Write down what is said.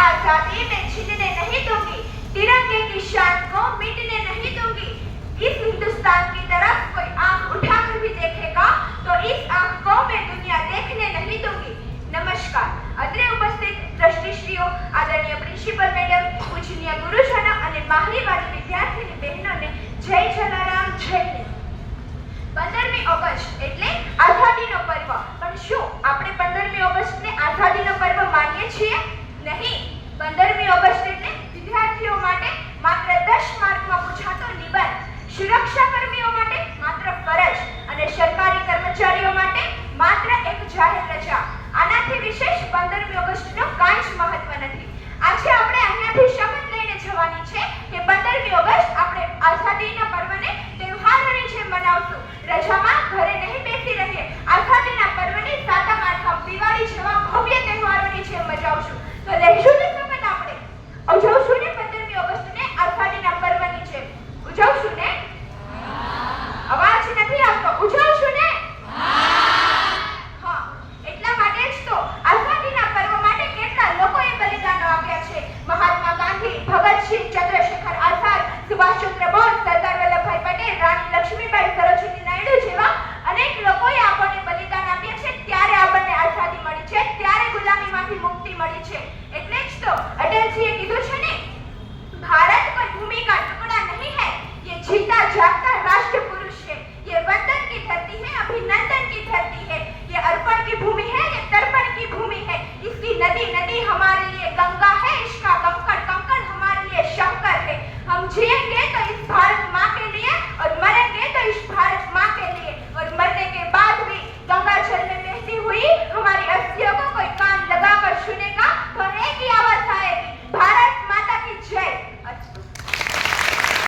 आजादी मैं छीनने नहीं दूंगी तिरंगे की शान को मिटने नहीं दूंगी इस हिंदुस्तान की तरफ कोई आंख उठाकर भी देखेगा तो इस आंख को मैं दुनिया देखने नहीं दूंगी નમસ્કાર અત્રે ઉપસ્થિત ટ્રસ્ટીશ્રીઓ આદરણીય પ્રિન્સિપલ મેડમ પૂજનીય ગુરુજનો અને માહરીવાળી વિદ્યાર્થીની બહેનોને જય જલારામ જય નિબંધ સુરક્ષા કર્મીઓ માટે માત્ર ફરજ અને સરકારી કર્મચારીઓ માટે માત્ર એક જાહેર રજા. આનાથી વિશેષ પંદરમી ઓગસ્ટનો કાંઈ જ મહત્વ નથી. આજે આપણે અહીંયાથી શપથ લઈને જવાની છે કે પંદરમી ઓગસ્ટ આપણે આઝાદીના પર્વને તહેવારની જેમ મનાવશું. રજામાં ઘરે નહીં બેસી રહીએ. આઝાદીના પર્વને સાતમ આઠમ દિવાળી જેવા ભવ્ય તહેવારોની જેમ મજાવશું તો લહેશું Sebastião trabalha